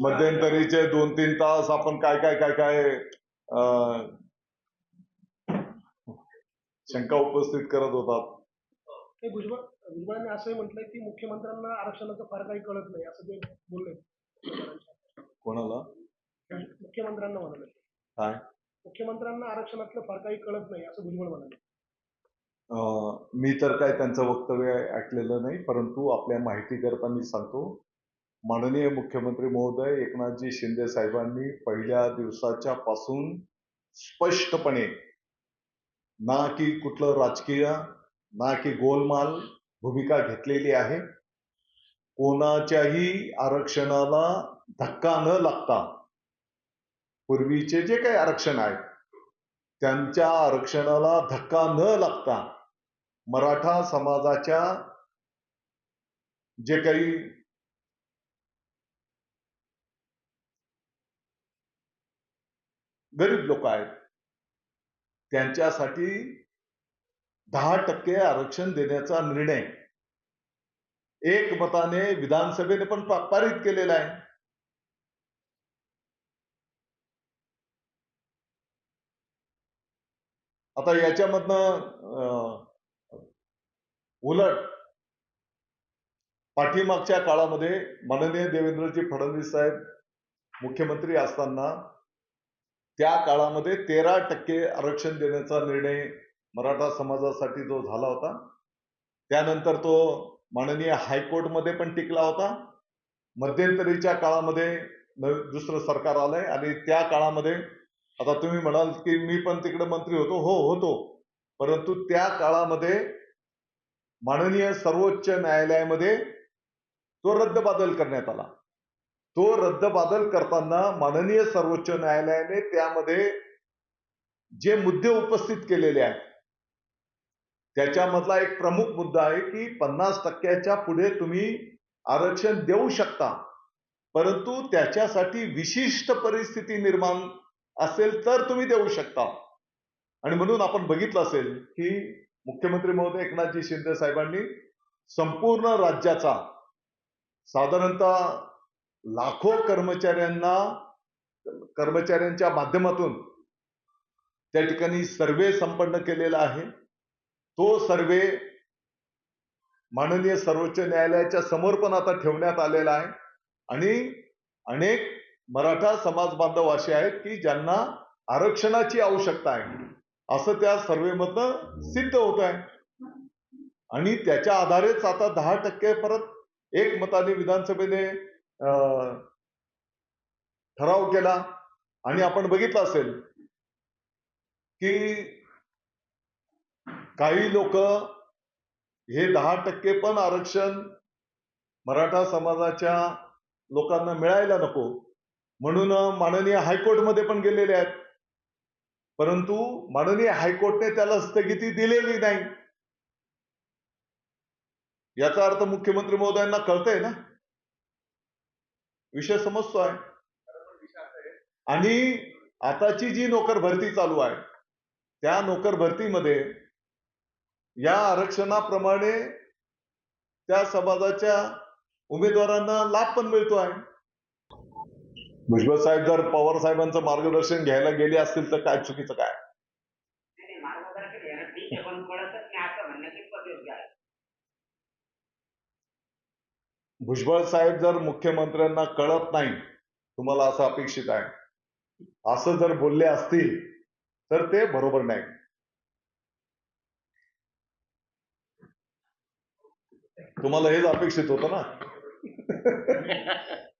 मध्यंतरीचे दोन तीन तास आपण काय काय काय काय शंका उपस्थित करत होतात. भुजबळ भुजबळांनी असंही म्हटलंय की मुख्यमंत्र्यांना आरक्षणाचं फार काही कळत नाही असं ते बोलले. कोणाला? मुख्यमंत्र्यांना म्हणाले. काय? मुख्यमंत्र्यांना आरक्षणातलं फार काही कळत नाही असं भुजबळ म्हणाले. मी तर काय त्यांचं वक्तव्य ऐकलेलं नाही परंतु आपल्या माहिती करता मी सांगतो माननीय मुख्यमंत्री महोदय एकनाथजी शिंदे साहेबांनी पहिल्या दिवसाच्या पासून स्पष्टपणे ना की कुठलं राजकीय ना की गोलमाल भूमिका घेतलेली आहे. कोणाच्याही आरक्षणाला धक्का न लागता पूर्वीचे जे काही आरक्षण आहे त्यांच्या आरक्षणाला धक्का न लागता मराठा समाजाच्या जे काही गरीब लोक आहेत. त्यांच्यासाठी दहा टक्के आरक्षण देण्याचा निर्णय एकमताने विधानसभेने पण पारित केलेला आहे. आता याच्यामधनं उलट पाठीमागच्या काळामध्ये माननीय देवेंद्रजी फडणवीस साहेब मुख्यमंत्री असताना त्या काळामध्ये तेरा टक्के आरक्षण देण्याचा निर्णय मराठा समाजासाठी जो झाला होता त्यानंतर तो माननीय हायकोर्टमध्ये पण टिकला होता. मध्यंतरीच्या काळामध्ये दुसरं सरकार आलंय आणि त्या काळामध्ये आता तुम्ही म्हणाल की मी पण तिकडे मंत्री होतो. हो होतो. परंतु त्या काळामध्ये माननीय सर्वोच्च न्यायालयामध्ये तो रद्दबादल करण्यात आला. तो रद्दबादल करताना माननीय सर्वोच्च न्यायालयाने त्यामध्ये जे मुद्दे उपस्थित केलेले आहेत त्याच्यामधला एक प्रमुख मुद्दा आहे की पन्नास टक्क्याच्या पुढे तुम्ही आरक्षण देऊ शकता परंतु त्याच्यासाठी विशिष्ट परिस्थिती निर्माण असेल तर तुम्ही देऊ शकता. आणि म्हणून आपण बघितलं असेल की मुख्यमंत्री महोदय एकनाथजी शिंदे साहेबांनी संपूर्ण राज्याचा साधारणतः लाखो कर्मचाऱ्यांना कर्मचाऱ्यांच्या माध्यमातून त्या ठिकाणी सर्वे संपन्न केलेला आहे. तो सर्वे माननीय सर्वोच्च न्यायालयाच्या समोर पण आता ठेवण्यात आलेला आहे. आणि अनेक मराठा समाज बांधव असे आहेत की ज्यांना आरक्षणाची आवश्यकता आहे. असं त्या सर्वेमधनं सिद्ध होत आहे. आणि त्याच्या आधारेच आता दहा टक्के परत एक मताने विधानसभेने ठराव केला आणि आपण बघितलं असेल की काही लोक हे दहा टक्के पण आरक्षण मराठा समाजाच्या लोकांना मिळायला नको म्हणून माननीय हायकोर्टमध्ये पण गेलेले आहेत. परंतु माननीय हायकोर्टने त्याला स्थगिती दिलेली नाही. याचा अर्थ मुख्यमंत्री महोदयांना कळतंय ना? विषय समजतो आहे. आणि आताची जी नोकर भरती चालू आहे त्या नोकर भरतीमध्ये या आरक्षणाप्रमाणे त्या समाजाच्या उमेदवारांना लाभ पण मिळतो आहे. भुजबळ साहेब जर पवार साहेबांचं मार्गदर्शन घ्यायला गेले असतील तर काय चुकीचं काय नाही, नाही, मार्गदर्शक आहे ना, ठीक आहे, पण कळतच नाही असं म्हणणं कितपत योग्य आहे? भुजबळ साहेब जर मुख्यमंत्र्यांना कळत नाही तुम्हाला असं अपेक्षित आहे. असं जर बोलले असतील तर ते बरोबर नाही. तुम्हाला हेच अपेक्षित होतं ना?